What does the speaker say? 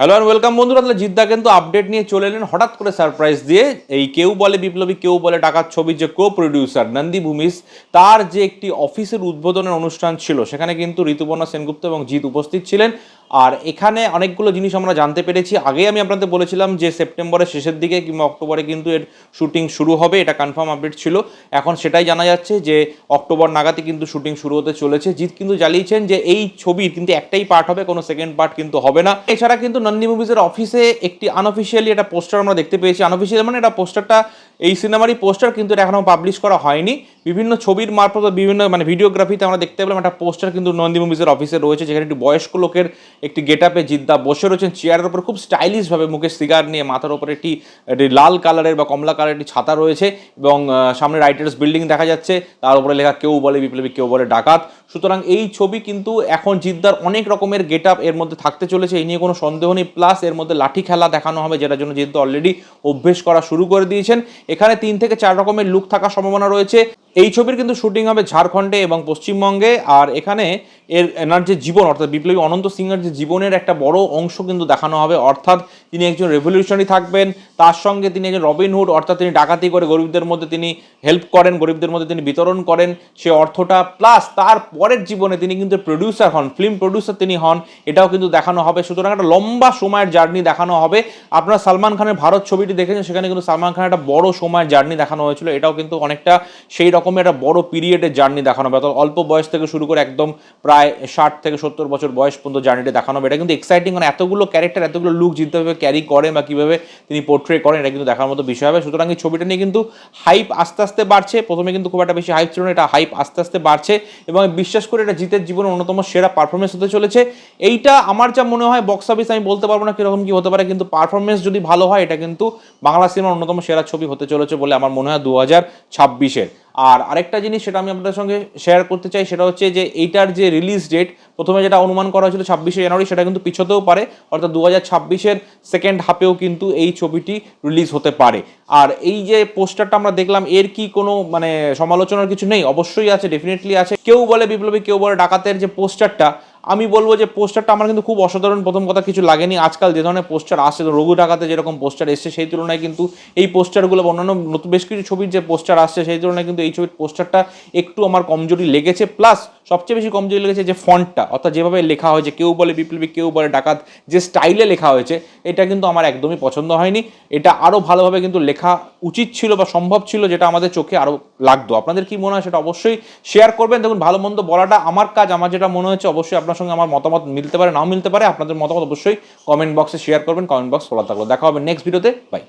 Hello and welcome বন্ধুরা, তাহলে জিদ্দা কিন্তু আপডেট নিয়ে চলে এলেন হঠাৎ করে সারপ্রাইজ দিয়ে। এই কেউ বলে বিপ্লবী, কেউ বলে টাকার ছবির যে কো প্রডিউসার নন্দী ভূমিস, তার যে একটি অফিসের উদ্বোধনের অনুষ্ঠান ছিল, সেখানে কিন্তু ঋতুপর্ণা সেনগুপ্ত এবং জিৎ উপস্থিত ছিলেন। আর এখানে অনেকগুলো জিনিস আমরা জানতে পেরেছি। আগেই আমি আপনাদের বলেছিলাম যে সেপ্টেম্বরের শেষের দিকে কিংবা অক্টোবরে কিন্তু এর শুটিং শুরু হবে, এটা কনফার্ম আপডেট ছিল। এখন সেটাই জানা যাচ্ছে যে অক্টোবর নাগাদই কিন্তু শুটিং শুরু হতে চলেছে। জিৎ কিন্তু জানিয়েছেন যে এই ছবির কিন্তু একটাই পার্ট হবে, কোনো সেকেন্ড পার্ট কিন্তু হবে না। এছাড়া কিন্তু নন্দী মুভিজের অফিসে একটি আনঅফিসিয়ালি একটা পোস্টার আমরা দেখতে পেয়েছি। আনঅফিসিয়াল মানে এটা পোস্টারটা এই সিনেমারই পোস্টার কিন্তু এটা এখনও পাবলিশ করা হয়নি। বিভিন্ন ছবির মারফত বিভিন্ন মানে ভিডিওগ্রাফিতে আমরা দেখতে পেলাম একটা পোস্টার কিন্তু নন্দী মুভিজের অফিসে রয়েছে, যেখানে একটি বয়স্ক লোকের একটি গেট আপে জিদ্দা বসে রয়েছেন। চেয়ারের উপর খুব স্টাইলিশভাবে মুখে সিগার নিয়ে মাথার উপরে একটি লাল কালারের বা কমলা কালারের একটি ছাতা রয়েছে এবং সামনে রাইটার্স বিল্ডিং দেখা যাচ্ছে। তার উপরে লেখা কেউ বলে, বিপ্লবী কেউ বলে ডাকাত। সুতরাং এই ছবি কিন্তু এখন জিদ্দার অনেক রকমের গেট আপ এর মধ্যে থাকতে চলেছে এই নিয়ে কোনো সন্দেহ নেই প্লাস এর মধ্যে লাঠি খেলা দেখানো হবে, যেটার জন্য যেহেতু অলরেডি অভ্যেস করা শুরু করে দিয়েছেন। এখানে তিন থেকে চার রকমের লুক থাকার সম্ভাবনা রয়েছে। এই ছবির কিন্তু শুটিং হবে ঝাড়খণ্ডে এবং পশ্চিমবঙ্গে। আর এখানে এর এনার যে জীবন, অর্থাৎ বিপ্লবী অনন্ত সিংহের যে জীবনের একটা বড় অংশ কিন্তু দেখানো হবে। অর্থাৎ তিনি একজন রেভলিউশনারি থাকবেন, তার সঙ্গে তিনি একজন রবিনহুড অর্থাৎ তিনি ডাকাতি করে গরিবদের মধ্যে তিনি হেল্প করেন, গরিবদের মধ্যে তিনি বিতরণ করেন। সে অর্থটা প্লাস তার পরের জীবনে তিনি কিন্তু প্রডিউসার হন ফিল্ম প্রডিউসার তিনি হন, এটাও কিন্তু দেখানো হবে। সুতরাং একটা লম্বা সময়ের জার্নি দেখানো হবে। আপনারা সালমান খানের ভারত ছবিটি দেখেছেন, সেখানে কিন্তু সালমান খানের একটা বড় সময়ের জার্নি দেখানো হয়েছিল। এটাও কিন্তু অনেকটা সেই রকমের একটা বড় পিরিয়ডের জার্নি দেখানো হবে। অর্থাৎ অল্প বয়স থেকে শুরু করে একদম প্রায় ষাট থেকে সত্তর বছর বয়স পর্যন্ত জার্নিটা দেখানো হবে। এটা কিন্তু এক্সাইটিং মানে এতগুলো ক্যারেক্টার এতগুলো লুক জিতভাবে ক্যারি করেন বা কীভাবে তিনি পোর্ট্রে করেন, এটা কিন্তু দেখার মতো বিষয় হবে। সুতরাং এই ছবিটা নিয়ে কিন্তু হাইপ আস্তে আস্তে বাড়ছে। প্রথমে কিন্তু খুব একটা বেশি হাইপ ছিল না, এটা হাইপ আস্তে আস্তে বাড়ছে এবং বিশ্বাস করে এটা জিতের জীবনের অন্যতম সেরা পারফরমেন্স হতে চলেছে। এইটা আমার যা মনে হয় বক্স অফিস আমি বলতে পারব না কীরকম কি হতে পারে, কিন্তু পারফরমেন্স যদি ভালো হয়, এটা কিন্তু বাংলা সিনেমার অন্যতম সেরা ছবি হতে চলেছে বলে আমার মনে হয় দু হাজার ছাব্বিশের। আর আরেকটা জিনিস সেটা আমি আপনাদের সঙ্গে শেয়ার করতে চাই, সেটা হচ্ছে যে এইটার যে রিলিজ ডেট প্রথমে যেটা অনুমান করা হয়েছিল ছাব্বিশে জানুয়ারি, সেটা কিন্তু পিছোতেও পারে। অর্থাৎ দু হাজার ছাব্বিশের সেকেন্ড হাফেও কিন্তু এই ছবিটি রিলিজ হতে পারে। আর এই যে পোস্টারটা আমরা দেখলাম, এর কি কোনো মানে সমালোচনার কিছু নেই? অবশ্যই আছে ডেফিনেটলি আছে। কেউ বলে বিপ্লবী, কেউ বলে ডাকাতের যে পোস্টারটা আমি বলব যে পোস্টারটা আমার কিন্তু খুব অসাধারণ প্রথম কথা কিছু লাগেনি। আজকাল যে ধরনের পোস্টার আসছে রঘু ঢাকাতে যেরকম পোস্টার এসছে, সেই তুলনায় কিন্তু এই পোস্টারগুলো বা অন্যান্য নতুন বেশ কিছু ছবির যে পোস্টার আসছে, সেই তুলনায় কিন্তু এই ছবির পোস্টারটা একটু আমার কমজোরি লেগেছে। প্লাস সবচেয়ে বেশি কমজোরি লেগেছে যে ফন্টটা, অর্থাৎ যেভাবে লেখা হয়েছে, কেউ বলে বিপ্লবী, কেউ বলে ডাকাত, যে স্টাইলে লেখা হয়েছে, এটা কিন্তু আমার একদমই পছন্দ হয়নি। এটা আরও ভালোভাবে কিন্তু লেখা উচিত ছিল বা সম্ভব ছিল, যেটা আমাদের চোখে আরও লাগতো। আপনাদের কি মনে হয় সেটা অবশ্যই শেয়ার করবেন। দেখুন, ভালো মন্দ বলাটা আমার কাজ, আমার যেটা মনে হচ্ছে অবশ্যই আপনার সঙ্গে আমার মতামত মিলতে পারে, নাও মিলতে পারে। আপনাদের মতামত অবশ্যই কমেন্ট বক্সে শেয়ার করবেন কমেন্ট বক্স খোলা থাকল। দেখা হবে নেক্সট ভিডিওতে বাই